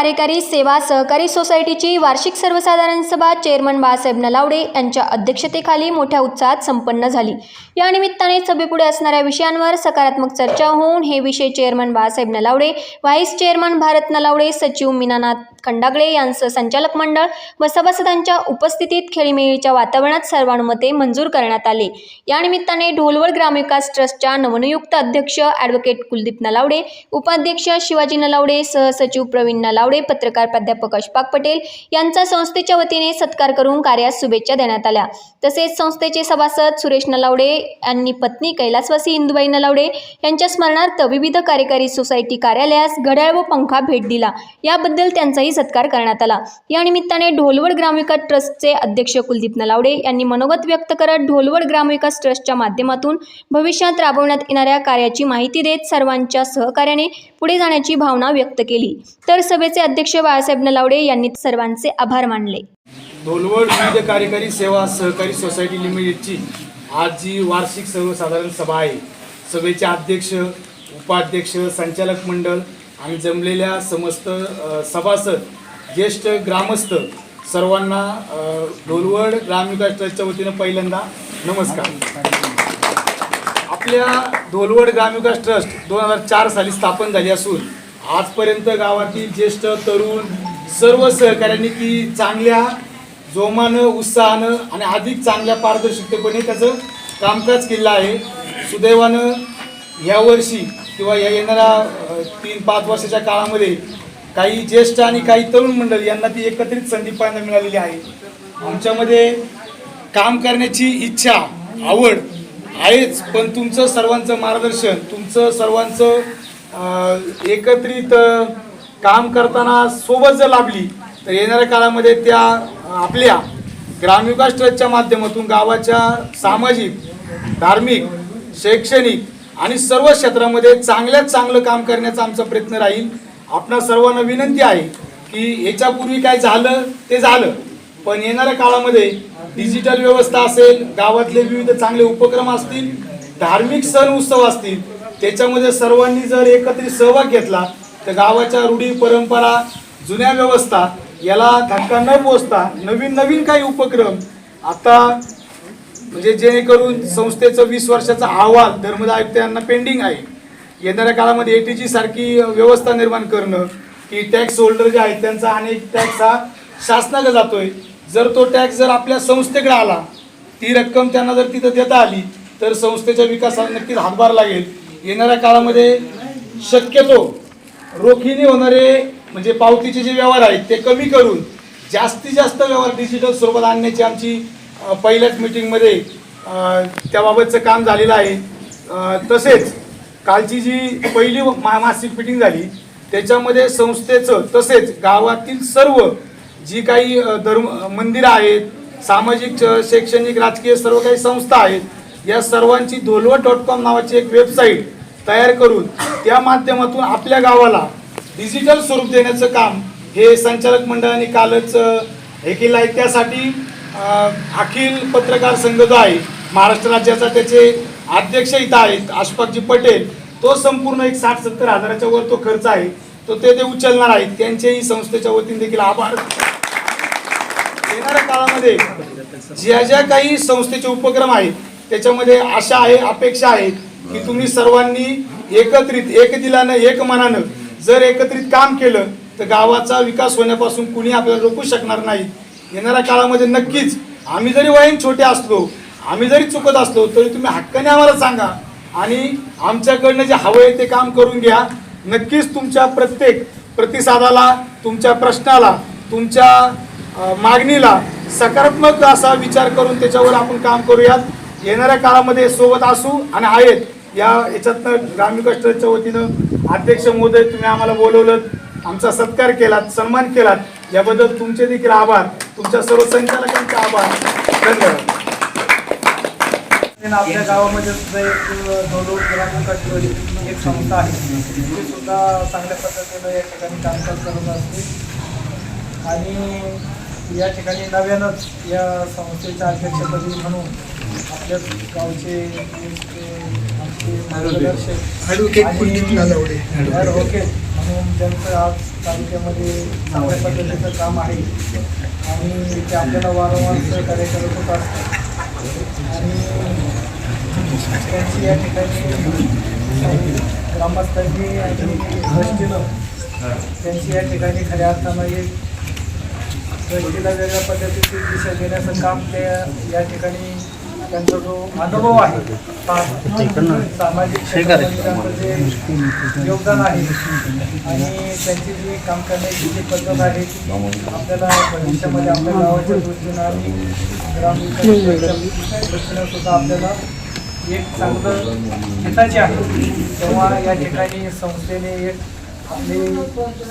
कार्यकारी सेवा सहकारी सोसायटीची वार्षिक सर्वसाधारण सभा चेअरमन बाळासाहेब नलावडे यांच्या अध्यक्षतेखाली मोठ्या उत्साहात संपन्न झाली. या निमित्ताने सभेपुढे असणाऱ्या विषयांवर सकारात्मक चर्चा होऊन हे विषय chairman Balasaheb Nalawade vice chairman Bharat Nalawade सचिव मीनानाथ खंडागळे यांचं संचालक मंडळ व सभासदांच्या उपस्थितीत खेळीमेळीच्या वातावरणात सर्वानुमते मंजूर करण्यात आले. या निमित्ताने ढोलवड ग्रामविकास ट्रस्टच्या नवनियुक्त अध्यक्ष ॲडव्होकेट कुलदीप नलावडे उपाध्यक्ष शिवाजी नलावडे सहसचिव प्रवीण नलावडे पत्रकार प्राध्यापक अशफाक पटेल यांचा संस्थेच्या वतीने सत्कार करून कार्यास शुभेच्छा देण्यात आल्या. तसेच संस्थेचे सभासद सुरेश नलावडे यांनी पत्नी कैलासवासी इंदुबाई नलावडे यांच्या स्मरणार्थ विविध कार्यकारी सोसायटी कार्यालयास घड्याळ व पंखा भेट दिला. याबद्दल त्यांचाही सत्कार करण्यात आला. या निमित्ताने ढोलवड ग्रामविकास ट्रस्टचे अध्यक्ष कुलदीप नलावडे यांनी मनोगत व्यक्त करत ढोलवड ग्रामविकास ट्रस्टच्या माध्यमातून भविष्यात राबवण्यात येणाऱ्या कार्याची माहिती देत सर्वांच्या सहकार्याने पुढे जाण्याची भावना व्यक्त केली. तर सभेचे अध्यक्ष बाळासाहेब नलावडे यांनी सर्वांचे आभार मानले. ढोलवड विविध कार्यकारी सेवा सहकारी सोसायटी लिमिटेडची आज जी वार्षिक सर्वसाधारण सभा आहे सभेचे अध्यक्ष उपाध्यक्ष संचालक मंडळ आणि जमलेल्या समस्त सभासद ज्येष्ठ ग्रामस्थ सर्वांना अ, ढोलवड ग्रामविकास ट्रस्टच्या वतीनं पहिल्यांदा नमस्कार. आपल्या ढोलवड ग्रामविकास ट्रस्ट दोन हजार चार साली स्थापन झाली असून आजपर्यंत गावातील ज्येष्ठ तरुण सर्व सहकाऱ्यांनी ती चांगल्या जोमानं उत्साहानं आणि अधिक चांगल्या पारदर्शकतेपणे त्याचं कामकाज केलं आहे. सुदैवानं यावर्षी किंवा या येणाऱ्या तीन पाच वर्षाच्या काळामध्ये काही ज्येष्ठ आणि काही तरुण मंडळी यांना ती एकत्रित संधी पाहायला मिळालेली आहे. आमच्यामध्ये काम करण्याची इच्छा आवड आहेच पण तुमचं सर्वांचं मार्गदर्शन तुमचं सर्वांचं एकत्रित काम करताना सोबत जर लाभली तर येणाऱ्या काळामध्ये त्या आपल्या ग्रामविकास ट्रस्टच्या माध्यमातून गावाच्या सामाजिक धार्मिक शैक्षणिक आणि सर्व क्षेत्रामध्ये चांगल्यात चांगलं काम करण्याचा आमचा प्रयत्न राहील. आपणा सर्वांना विनंती आहे की याच्यापूर्वी काय झालं ते झालं. पण येणाऱ्या काळामध्ये डिजिटल व्यवस्था असेल गावातले विविध चांगले उपक्रम असतील धार्मिक सण उत्सव असतील त्याच्यामध्ये सर्वांनी जर एकत्रित सहभाग घेतला तर गावाच्या रूढी परंपरा जुन्या व्यवस्था याला धक्का न पोचता नवीन नवीन काही उपक्रम आता म्हणजे जेणेकरून संस्थेचं वीस वर्षाचा अहवाल धर्मदा आयुक्तांना पेंडिंग आहे. येणाऱ्या काळामध्ये एटीजी सारखी व्यवस्था निर्माण करणं की टॅक्स होल्डर जे आहेत त्यांचा अनेक टॅक्स हा शासनाकडे जातोय. जर तो टॅक्स जर आपल्या संस्थेकडे आला ती रक्कम त्यांना जर तिथं देता आली तर संस्थेच्या विकासाला नक्कीच हातभार लागेल. येणाऱ्या काळामध्ये शक्यतो रोखीने होणारे म्हणजे पावतीचे जे व्यवहार आहेत ते कमी करून जास्तीत जास्त व्यवहार डिजिटल स्वरूपात आणण्याची आमची पहिल्याच मिटिंगमध्ये त्याबाबतचं काम झालेलं आहे. तसेच कालची जी पहिली मा मासिक मिटिंग झाली त्याच्यामध्ये संस्थेचं तसेच गावातील सर्व जी काही धर्म मंदिरं आहेत सामाजिक शैक्षणिक राजकीय सर्व काही संस्था आहेत या सर्वांची धोलवा डॉट कॉम नावाची एक वेबसाईट तयार करून त्या माध्यमातून आपल्या गावाला डिजिटल स्वरूप देण्याचं काम हे संचालक मंडळाने कालच हे केलं आहे. त्यासाठी अखिल पत्रकार संघ जो आहे महाराष्ट्र राज्याचा त्याचे अध्यक्ष इथं आहेत अशफाकजी पटेल तो संपूर्ण एक साठ सत्तर हजाराच्या वर तो खर्च आहे तो ते ते उचलणार आहेत. त्यांचेही संस्थेच्या वतीने देखील आभार. येणाऱ्या काळामध्ये ज्या ज्या काही संस्थेचे उपक्रम आहेत त्याच्यामध्ये आशा आहे अपेक्षा आहे की तुम्ही सर्वांनी एकत्रित एक दिलानं एक मनानं जर एकत्रित काम केलं तर गावाचा विकास होण्यापासून कुणी आपल्याला रोखू शकणार नाही. येणाऱ्या काळामध्ये नक्कीच आम्ही जरी वयन छोटे असलो आम्ही जरी चुकत असलो तरी तुम्ही हक्काने आम्हाला सांगा आणि आमच्याकडनं जे हवं आहे ते काम करून घ्या. नक्कीच तुमच्या प्रत्येक प्रतिसादाला तुमच्या प्रश्नाला तुमच्या मागणीला सकारात्मक असा विचार करून त्याच्यावर आपण काम करूयात. येणाऱ्या काळामध्ये सोबत असू आणि आहेत या याच्यातनं ग्रामीण ट्रस्टच्या वतीनं अध्यक्ष महोदय तुम्ही आम्हाला बोलवलं आमचा सत्कार केलात सन्मान केलात. याबद्दल तुमचे देखील आभार. तुमच्या सर्व संचालकांचे आभार. धन्यवाद. आपल्या गावामध्ये सुद्धा एक गौरव ग्रामीण ट्रस्ट एक संस्था आहे. ती सुद्धा चांगल्या पद्धतीनं या ठिकाणी कामकाज करत असते. आणि या ठिकाणी नव्यानंच या संस्थेच्या अध्यक्षपदी म्हणून आपल्या गावचे आमचे. ॲडव्होकेट म्हणून त्यांचं आज तालुक्यामध्ये चांगल्या पद्धतीचं काम आहे आणि ते आपल्याला वारंवार सहकार्य करत होत असतात आणि त्यांची या ठिकाणी ग्रामस्थांनी आणि दृष्टीनं त्यांची या ठिकाणी खऱ्या अर्थानं एक व्यक्तीला वेगळ्या पद्धतीची दिशा देण्याचं काम ते या ठिकाणी त्यांचा जो अनुभव आहे सामाजिक क्षेत्रामध्ये त्यांचं जे योगदान आहे. आणि त्यांची जी काम करण्याची जी पद्धत आहे आपल्याला भविष्यामध्ये आपल्या गावाच्या दृष्टीनं आणि ग्रामविकासाच्या दृष्टीनं सुद्धा आपल्याला एक चांगलं हिताचे आहे. तेव्हा या ठिकाणी संस्थेने एक आपली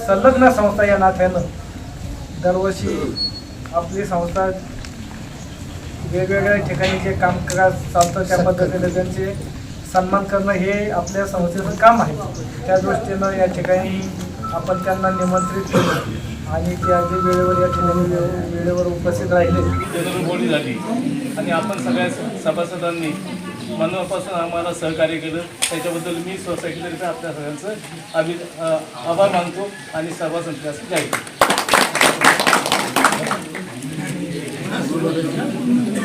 संलग्न संस्था या नात्यानं दरवर्षी आपली संस्था वेगवेगळ्या ठिकाणी जे काम करा चालतं त्या पद्धतीने त्यांचे सन्मान करणं हे आपल्या संस्थेचं काम आहे. त्या दृष्टीनं या ठिकाणी आपण त्यांना निमंत्रित केलं आणि ते अगदी वेळेवर या ठिकाणी वेळे- वेळेवर उपस्थित राहिले. जनरल झाली आणि आपण सगळ्या सभासदांनी मनापासून आम्हाला सहकार्य केलं. त्याच्याबद्दल मी सोसायटीतर्फे आपल्या सगळ्यांचं आभार मानतो आणि सभा संपल्यास जाईल Gracias.